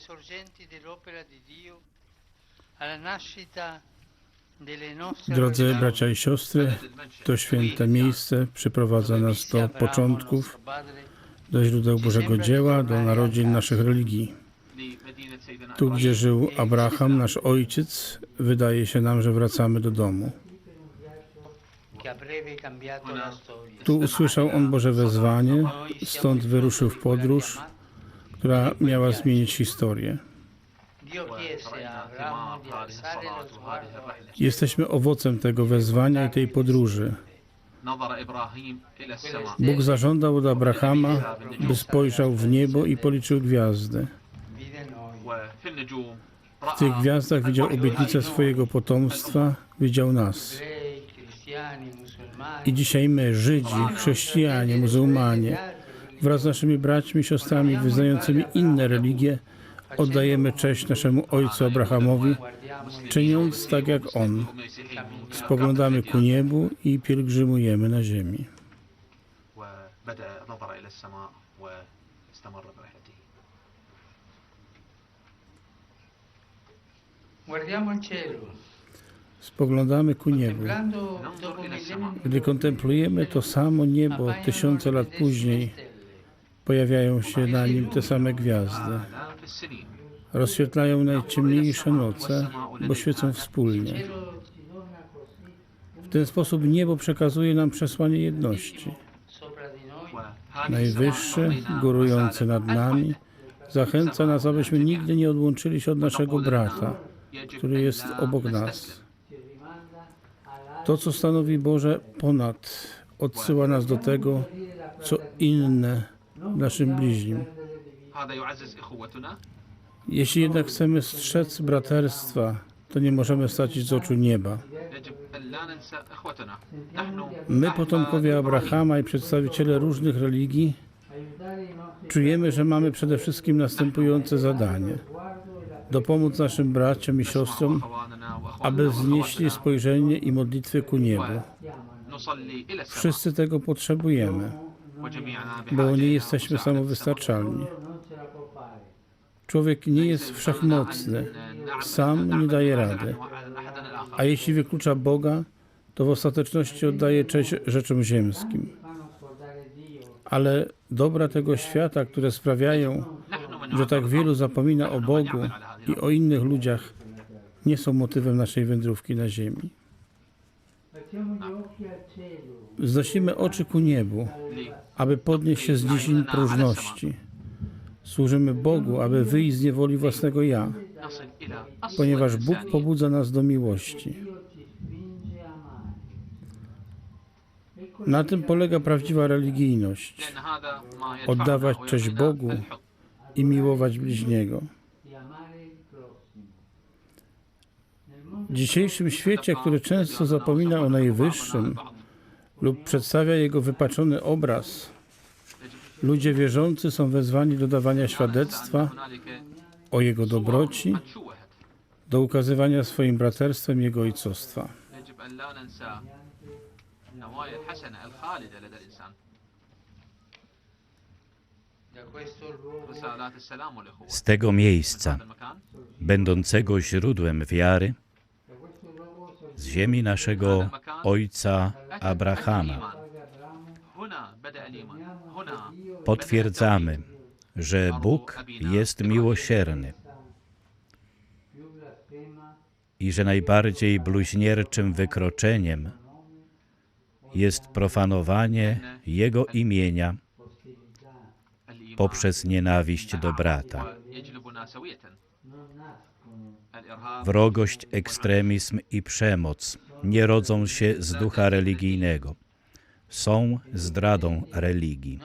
sorgenti dell'opera di Dio, alla nascita Drodzy bracia i siostry, to święte miejsce przyprowadza nas do początków, do źródeł Bożego dzieła, do narodzin naszych religii. Tu, gdzie żył Abraham, nasz ojciec, wydaje się nam, że wracamy do domu. Tu usłyszał on Boże wezwanie, stąd wyruszył w podróż, która miała zmienić historię. Jesteśmy owocem tego wezwania i tej podróży. Bóg zażądał od Abrahama, by spojrzał w niebo i policzył gwiazdy. W tych gwiazdach widział obietnicę swojego potomstwa, widział nas. I dzisiaj my, Żydzi, chrześcijanie, muzułmanie, Wraz z naszymi braćmi, siostrami wyznającymi inne religie oddajemy cześć naszemu Ojcu Abrahamowi, czyniąc tak jak On. Spoglądamy ku niebu i pielgrzymujemy na ziemi. Spoglądamy ku niebu. Gdy kontemplujemy to samo niebo tysiące lat później, pojawiają się na nim te same gwiazdy. Rozświetlają najciemniejsze noce, bo świecą wspólnie. W ten sposób niebo przekazuje nam przesłanie jedności. Najwyższy, górujący nad nami, zachęca nas, abyśmy nigdy nie odłączyli się od naszego brata, który jest obok nas. To, co stanowi Boże ponad, odsyła nas do tego, co inne naszym bliźnim. Jeśli jednak chcemy strzec braterstwa, to nie możemy stracić z oczu nieba. My, potomkowie Abrahama i przedstawiciele różnych religii, czujemy, że mamy przede wszystkim następujące zadanie. Dopomóc naszym braciom i siostrom, aby wznieśli spojrzenie i modlitwy ku niebu. Wszyscy tego potrzebujemy bo nie jesteśmy samowystarczalni. Człowiek nie jest wszechmocny, sam nie daje rady. A jeśli wyklucza Boga, to w ostateczności oddaje cześć rzeczom ziemskim. Ale dobra tego świata, które sprawiają, że tak wielu zapomina o Bogu i o innych ludziach, nie są motywem naszej wędrówki na ziemi. Wznosimy oczy ku niebu, aby podnieść się z dziedzin próżności. Służymy Bogu, aby wyjść z niewoli własnego ja, ponieważ Bóg pobudza nas do miłości. Na tym polega prawdziwa religijność. Oddawać cześć Bogu i miłować bliźniego. W dzisiejszym świecie, który często zapomina o najwyższym, lub przedstawia jego wypaczony obraz. Ludzie wierzący są wezwani do dawania świadectwa o jego dobroci, do ukazywania swoim braterstwem jego ojcostwa. Z tego miejsca, będącego źródłem wiary, z ziemi naszego ojca Abrahama. Potwierdzamy, że Bóg jest miłosierny i że najbardziej bluźnierczym wykroczeniem jest profanowanie Jego imienia poprzez nienawiść do brata. Wrogość, ekstremizm i przemoc nie rodzą się z ducha religijnego. Są zdradą religii.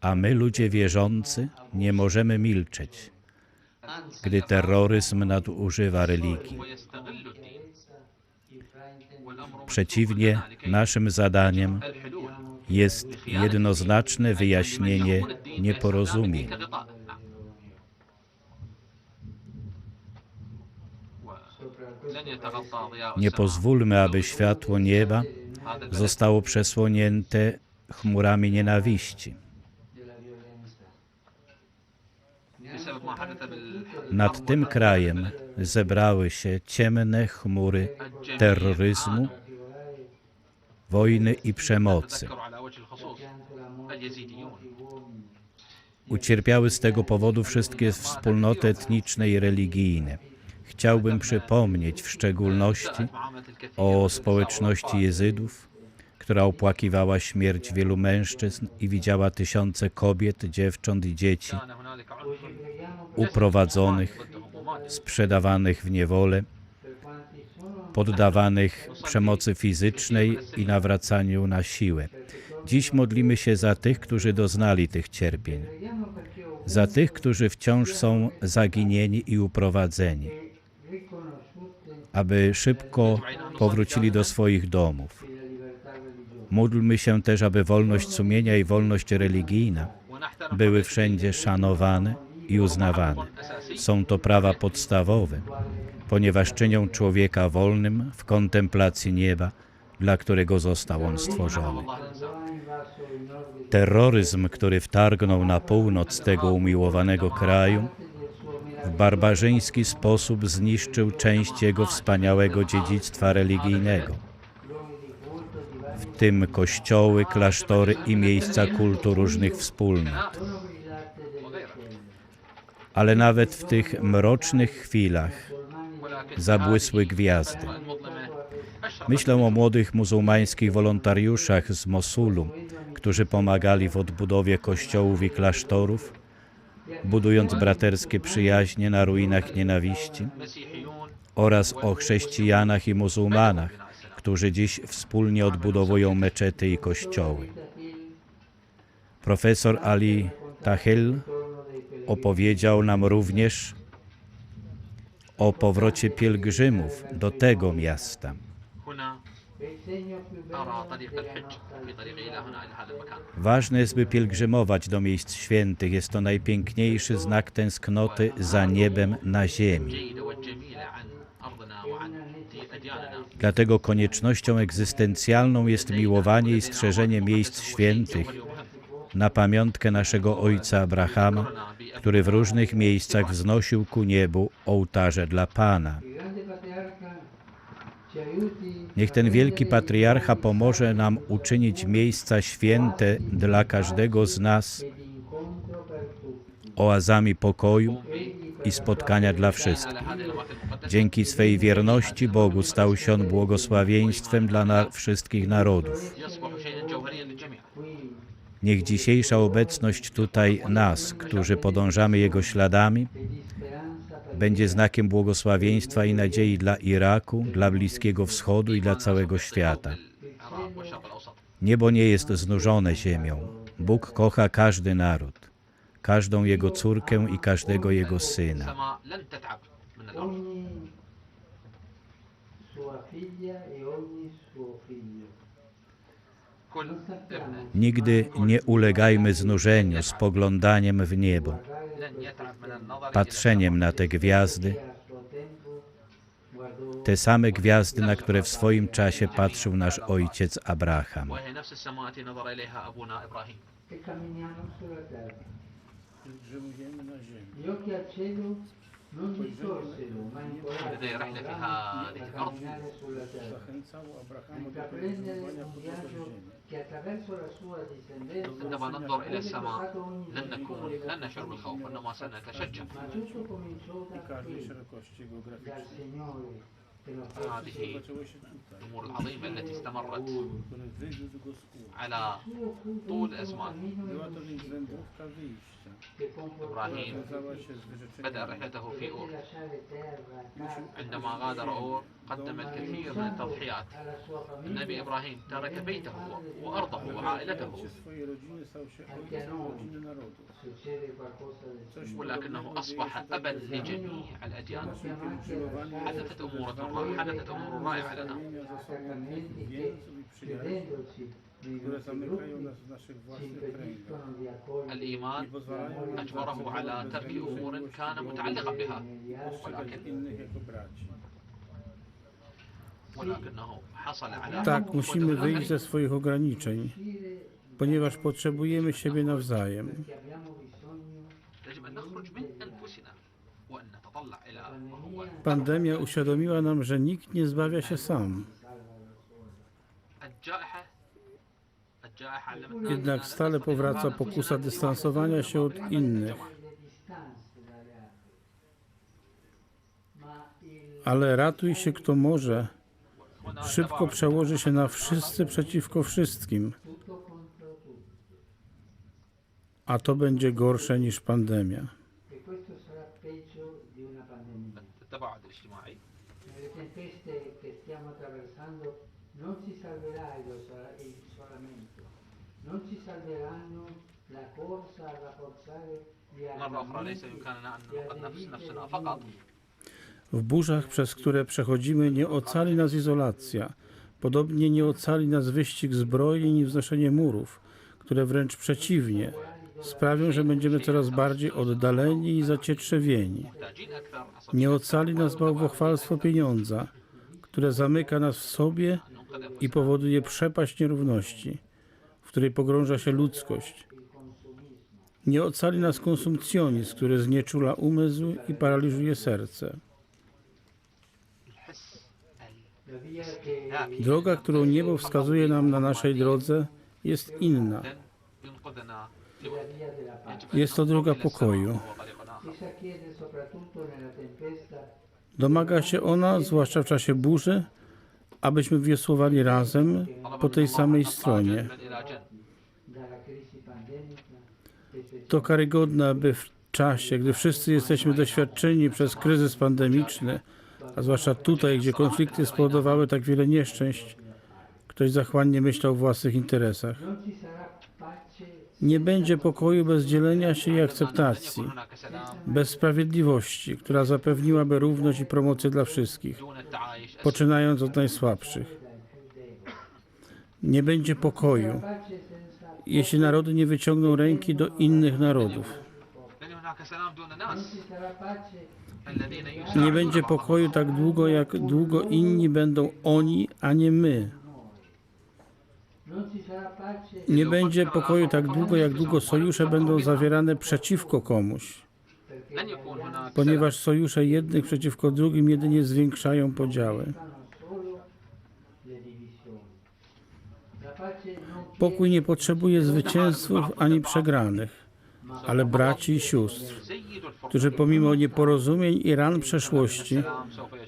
A my, ludzie wierzący, nie możemy milczeć, gdy terroryzm nadużywa religii. Przeciwnie, naszym zadaniem jest jednoznaczne wyjaśnienie nieporozumień Nie pozwólmy, aby światło nieba zostało przesłonięte chmurami nienawiści. Nad tym krajem zebrały się ciemne chmury terroryzmu, wojny i przemocy. Ucierpiały z tego powodu wszystkie wspólnoty etniczne i religijne. Chciałbym przypomnieć w szczególności o społeczności Jezydów, która opłakiwała śmierć wielu mężczyzn i widziała tysiące kobiet, dziewcząt i dzieci uprowadzonych, sprzedawanych w niewolę, poddawanych przemocy fizycznej i nawracaniu na siłę. Dziś modlimy się za tych, którzy doznali tych cierpień, za tych, którzy wciąż są zaginieni i uprowadzeni aby szybko powrócili do swoich domów. Módlmy się też, aby wolność sumienia i wolność religijna były wszędzie szanowane i uznawane. Są to prawa podstawowe, ponieważ czynią człowieka wolnym w kontemplacji nieba, dla którego został on stworzony. Terroryzm, który wtargnął na północ tego umiłowanego kraju, w barbarzyński sposób zniszczył część jego wspaniałego dziedzictwa religijnego, w tym kościoły, klasztory i miejsca kultu różnych wspólnot. Ale nawet w tych mrocznych chwilach zabłysły gwiazdy. Myślę o młodych muzułmańskich wolontariuszach z Mosulu, którzy pomagali w odbudowie kościołów i klasztorów, budując braterskie przyjaźnie na ruinach nienawiści oraz o chrześcijanach i muzułmanach, którzy dziś wspólnie odbudowują meczety i kościoły. Profesor Ali Tahil opowiedział nam również o powrocie pielgrzymów do tego miasta. Ważne jest, by pielgrzymować do miejsc świętych. Jest to najpiękniejszy znak tęsknoty za niebem na ziemi. Dlatego koniecznością egzystencjalną jest miłowanie i strzeżenie miejsc świętych na pamiątkę naszego ojca Abrahama, który w różnych miejscach wznosił ku niebu ołtarze dla Pana. Niech ten wielki patriarcha pomoże nam uczynić miejsca święte dla każdego z nas oazami pokoju i spotkania dla wszystkich. Dzięki swej wierności Bogu stał się on błogosławieństwem dla na wszystkich narodów. Niech dzisiejsza obecność tutaj nas, którzy podążamy Jego śladami, będzie znakiem błogosławieństwa i nadziei dla Iraku, dla Bliskiego Wschodu i dla całego świata. Niebo nie jest znużone ziemią. Bóg kocha każdy naród, każdą jego córkę i każdego jego syna. Nigdy nie ulegajmy znużeniu spoglądaniem w niebo patrzeniem na te gwiazdy, te same gwiazdy, na które w swoim czasie patrzył nasz ojciec Abraham. Zachęcał Abrahama do podróżowania po ziemi. عندما ننظر إلى السماء لن نكون لن نشعر بالخوف إنما سنتشجع هذه الأمور العظيمة التي استمرت على طول الأزمان إبراهيم بدأ رحلته في أور. عندما غادر أور قدم الكثير من التضحيات. النبي إبراهيم ترك بيته وأرضه وعائلته. ولكنه أصبح أبا لجميع الأديان. حدثت أمور حدثت أمور رائعة لنا. spełnienia zasobnych więzów i przyjaciół, credendoci nei które nostri zamykają gruppi nas w naszych ci własnych kręgach. impediscono di accogliere Nie الإيمان pozwalają nam أجبره على ترك أمور كان متعلقا بها postrzegać innych jako braci. ولكنه حصل على Tak, musimy wyjść ze swoich ograniczeń, ponieważ potrzebujemy siebie nawzajem. che abbiamo bisogno يجب أن نخرج من أنفسنا وأن نتطلع إلى ما هو Pandemia uświadomiła nam, że nikt nie zbawia się sam. الجائحة الجائحة علمتنا Jednak stale powraca pokusa dystansowania się od innych. Ale ratuj się kto może, szybko przełoży się na wszyscy przeciwko wszystkim. A to będzie gorsze niż pandemia. E questo sarà peggio di una pandemia. التباعد الاجتماعي non si salverà il isolamento, non si salveranno la corsa a rafforzare gli armamenti e w burzach, przez które przechodzimy, nie ocali nas izolacja. Podobnie nie ocali nas wyścig zbrojeń i wznoszenie murów, które wręcz przeciwnie, sprawią, że będziemy coraz bardziej oddaleni i zacietrzewieni. Nie ocali nas bałwochwalstwo pieniądza, które zamyka nas w sobie i powoduje przepaść nierówności, w której pogrąża się ludzkość. Nie ocali nas konsumpcjonizm, który znieczula umysł i paraliżuje serce. Droga, którą niebo wskazuje nam na naszej drodze, jest inna. Jest to droga pokoju. Domaga się ona, zwłaszcza w czasie burzy, abyśmy wiosłowali razem po tej samej stronie. To karygodne, aby w czasie, gdy wszyscy jesteśmy doświadczeni przez kryzys pandemiczny, a zwłaszcza tutaj, gdzie konflikty spowodowały tak wiele nieszczęść, ktoś zachłannie myślał o własnych interesach. Nie będzie pokoju bez dzielenia się i akceptacji, bez sprawiedliwości, która zapewniłaby równość i promocję dla wszystkich, poczynając od najsłabszych. Nie będzie pokoju, jeśli narody nie wyciągną ręki do innych narodów. Nie będzie pokoju tak długo, jak długo inni będą oni, a nie my. Nie będzie pokoju tak długo, jak długo sojusze będą zawierane przeciwko komuś ponieważ sojusze jednych przeciwko drugim jedynie zwiększają podziały. Pokój nie potrzebuje zwycięzców ani przegranych, ale braci i sióstr, którzy pomimo nieporozumień i ran przeszłości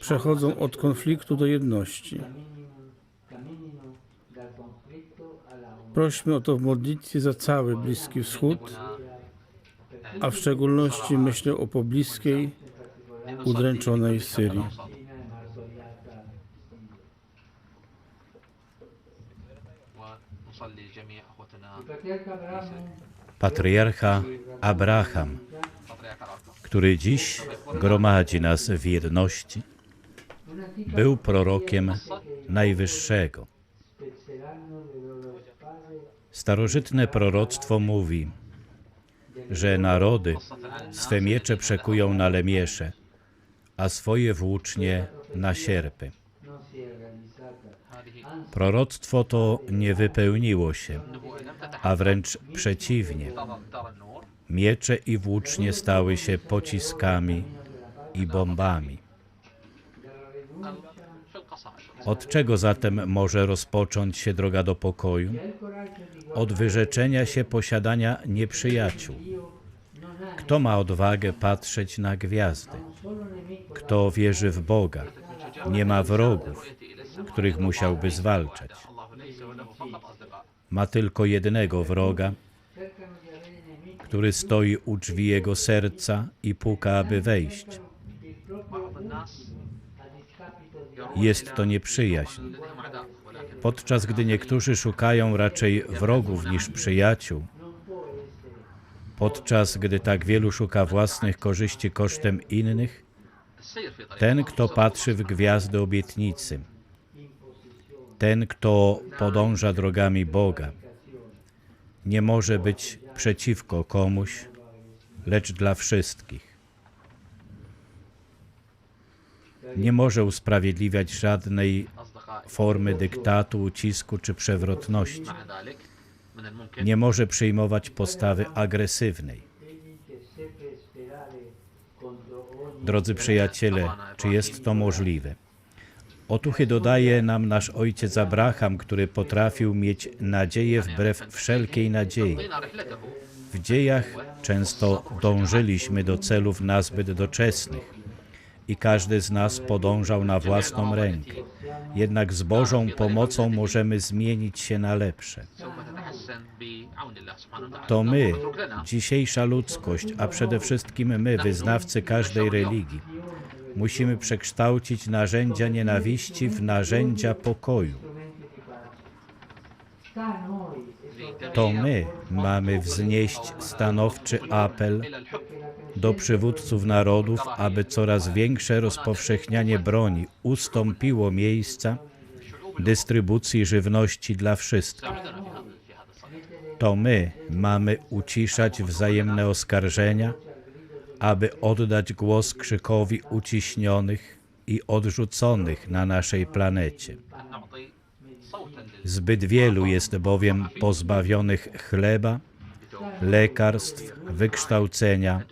przechodzą od konfliktu do jedności. Prośmy o to w modlitwie za cały Bliski Wschód a w szczególności myślę o pobliskiej, udręczonej Syrii. Patriarcha Abraham, który dziś gromadzi nas w jedności, był prorokiem Najwyższego. Starożytne proroctwo mówi, że narody swe miecze przekują na lemiesze, a swoje włócznie na sierpy. Proroctwo to nie wypełniło się, a wręcz przeciwnie. Miecze i włócznie stały się pociskami i bombami. Od czego zatem może rozpocząć się droga do pokoju? Od wyrzeczenia się posiadania nieprzyjaciół. Kto ma odwagę patrzeć na gwiazdy? Kto wierzy w Boga? Nie ma wrogów, których musiałby zwalczać. Ma tylko jednego wroga, który stoi u drzwi jego serca i puka, aby wejść jest to nieprzyjaźń. Podczas gdy niektórzy szukają raczej wrogów niż przyjaciół, podczas gdy tak wielu szuka własnych korzyści kosztem innych, ten, kto patrzy w gwiazdy obietnicy, ten, kto podąża drogami Boga, nie może być przeciwko komuś, lecz dla wszystkich. nie może usprawiedliwiać żadnej formy dyktatu, ucisku czy przewrotności. Nie może przyjmować postawy agresywnej. Drodzy przyjaciele, czy jest to możliwe? Otuchy dodaje nam nasz ojciec Abraham, który potrafił mieć nadzieję wbrew wszelkiej nadziei. W dziejach często dążyliśmy do celów nazbyt doczesnych i każdy z nas podążał na własną rękę. Jednak z Bożą pomocą możemy zmienić się na lepsze. To my, dzisiejsza ludzkość, a przede wszystkim my, wyznawcy każdej religii, musimy przekształcić narzędzia nienawiści w narzędzia pokoju. To my mamy wznieść stanowczy apel do przywódców narodów, aby coraz większe rozpowszechnianie broni ustąpiło miejsca dystrybucji żywności dla wszystkich. To my mamy uciszać wzajemne oskarżenia, aby oddać głos krzykowi uciśnionych i odrzuconych na naszej planecie. Zbyt wielu jest bowiem pozbawionych chleba, lekarstw, wykształcenia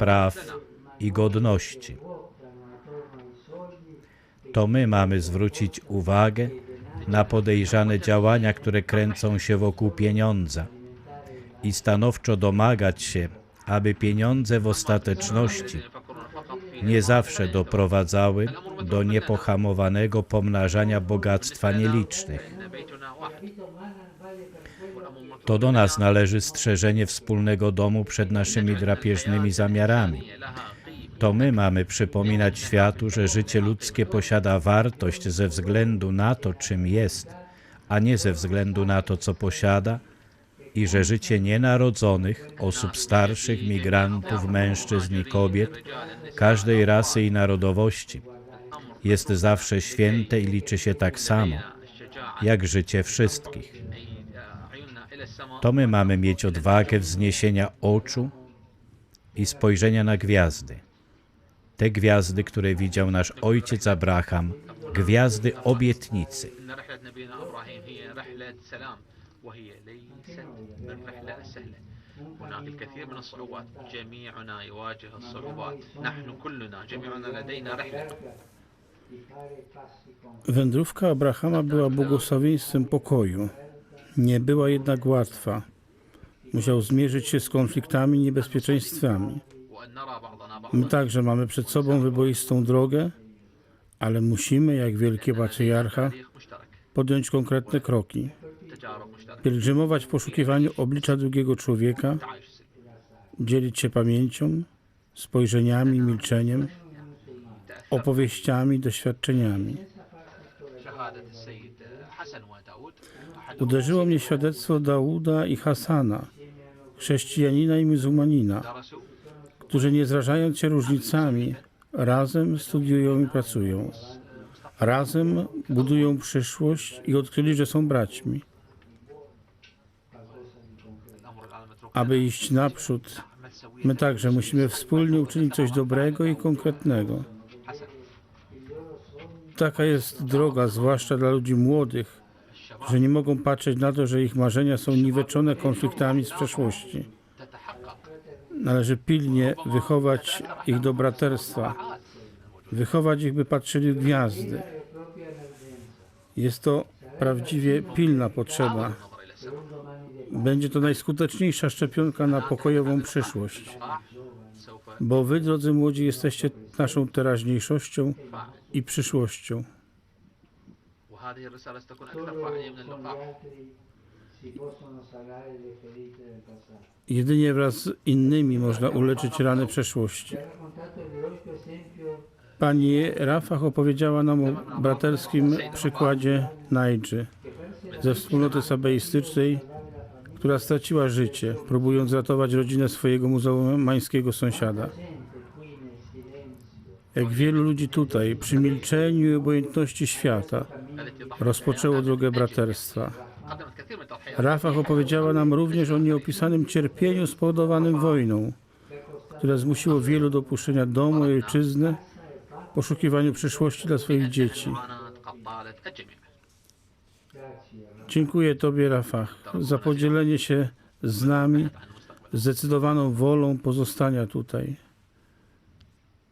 praw i godności. To my mamy zwrócić uwagę na podejrzane działania, które kręcą się wokół pieniądza i stanowczo domagać się, aby pieniądze w ostateczności nie zawsze doprowadzały do niepohamowanego pomnażania bogactwa nielicznych. To do nas należy strzeżenie wspólnego domu przed naszymi drapieżnymi zamiarami. To my mamy przypominać światu, że życie ludzkie posiada wartość ze względu na to, czym jest, a nie ze względu na to, co posiada, i że życie nienarodzonych, osób starszych, migrantów, mężczyzn i kobiet, każdej rasy i narodowości jest zawsze święte i liczy się tak samo, jak życie wszystkich To my mamy mieć odwagę wzniesienia oczu i spojrzenia na gwiazdy. Te gwiazdy, które widział nasz ojciec Abraham, gwiazdy obietnicy. إن رحلة نبينا إبراهيم هي رحلة سلام وهي ليست بالرحلة السهلة هناك الكثير من الصعوبات جميعنا يواجه الصعوبات نحن كلنا جميعنا لدينا رحلة di fare passi con Wędrówka Abrahama była błogosławieństwem pokoju. Nie była jednak łatwa. Musiał zmierzyć się z konfliktami i niebezpieczeństwami. My także mamy przed sobą wyboistą drogę, ale musimy, jak wielkie patriarcha, podjąć konkretne kroki. Pielgrzymować w poszukiwaniu oblicza drugiego człowieka, dzielić się pamięcią, spojrzeniami, milczeniem, opowieściami, doświadczeniami. Uderzyło mnie świadectwo Dauda i Hasana, chrześcijanina i muzułmanina, którzy nie zrażając się różnicami, razem studiują i pracują. Razem budują przyszłość i odkryli, że są braćmi. Aby iść naprzód, my także musimy wspólnie uczynić coś dobrego i konkretnego. Taka jest droga, zwłaszcza dla ludzi młodych, że nie mogą patrzeć na to, że ich marzenia są niweczone konfliktami z przeszłości. Należy pilnie wychować ich do braterstwa, wychować ich, by patrzyli w gwiazdy. Jest to prawdziwie pilna potrzeba. Będzie to najskuteczniejsza szczepionka na pokojową przyszłość. Bo wy, drodzy młodzi, jesteście naszą teraźniejszością i przyszłością. وهذه الرسالة ستكون أكثر solo فاعلية من con gli اللقاح altri si possono sanare le ferite del passato. Jedynie wraz z innymi można uleczyć rany przeszłości. Ci ha raccontato l'eroico esempio Pani Rafach opowiedziała nam o braterskim przykładzie Najdży ze wspólnoty sabeistycznej, która straciła życie, próbując ratować rodzinę swojego muzułmańskiego sąsiada. jak wielu ludzi tutaj, przy milczeniu i obojętności świata, rozpoczęło drogę braterstwa. Rafah opowiedziała nam również o nieopisanym cierpieniu spowodowanym wojną, które zmusiło wielu do opuszczenia domu i ojczyzny w poszukiwaniu przyszłości dla swoich dzieci. Dziękuję Tobie, Rafah, za podzielenie się z nami zdecydowaną wolą pozostania tutaj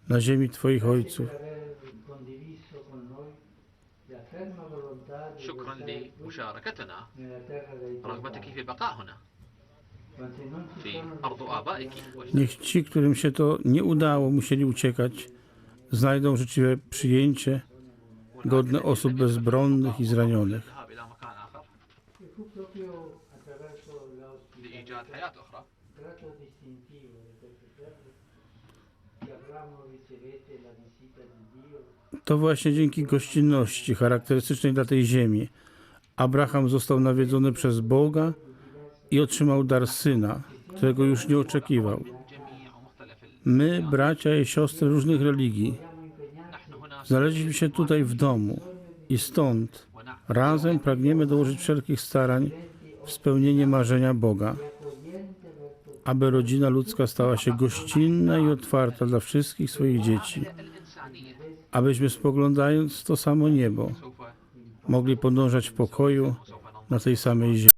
na ziemi Twoich ojców. per aver condiviso con noi la ferma volontà di شكرا restare qui لمشاركتنا nella terra dei tuoi رغبتك padri. في البقاء هنا Quanti non ci في sono أرض آبائك Niech ci, którym się to nie udało, musieli uciekać, znajdą życzliwe przyjęcie godne osób bezbronnych i zranionych. To właśnie dzięki gościnności charakterystycznej dla tej ziemi Abraham został nawiedzony przez Boga i otrzymał dar syna, którego już nie oczekiwał. My, bracia i siostry różnych religii, znaleźliśmy się tutaj w domu i stąd razem pragniemy dołożyć wszelkich starań w spełnienie marzenia Boga aby rodzina ludzka stała się gościnna i otwarta dla wszystkich swoich dzieci, abyśmy spoglądając w to samo niebo mogli podążać w pokoju na tej samej ziemi.